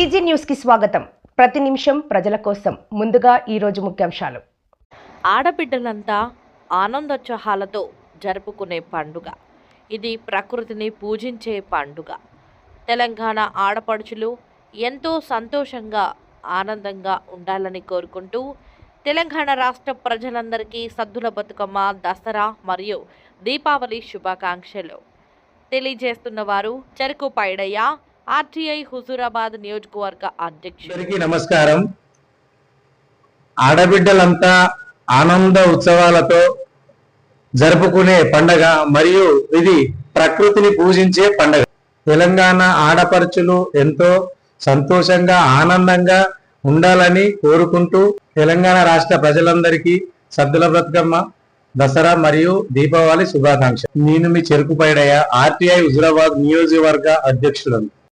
న్యూస్కి స్వాగతం. ప్రతి నిమిషం ప్రజల కోసం. ముందుగా ఈ రోజు ముఖ్యాంశాలు. ఆడబిడ్డలంతా ఆనందోత్సాహాలతో జరుపుకునే పండుగ. ఇది ప్రకృతిని పూజించే పండుగ. తెలంగాణ ఆడపడుచులు ఎంతో సంతోషంగా ఆనందంగా ఉండాలని కోరుకుంటూ తెలంగాణ రాష్ట్ర ప్రజలందరికీ సద్దుల బతుకమ్మ దసరా మరియు దీపావళి శుభాకాంక్షలు. తెలియజేస్తున్న వారు చెరుకు పైడయ్య ఆర్టీఐ హుజూరాబాద్ నియోజకవర్గ అధ్యక్షుడికి నమస్కారం. ఆడబిడ్డలంతా ఆనంద ఉత్సవాలతో జరుపుకునే పండగ మరియు ఇది ప్రకృతిని పూజించే పండగ. తెలంగాణ ఆడపడుచులు ఎంతో సంతోషంగా ఆనందంగా ఉండాలని కోరుకుంటూ తెలంగాణ రాష్ట్ర ప్రజలందరికీ సద్దుల బ్రతుకమ్మ దసరా మరియు దీపావళి శుభాకాంక్ష నేను మీ చెరుకుపైడయ్య ఆర్టీఐ హుజురాబాద్ నియోజకవర్గ అధ్యక్షులను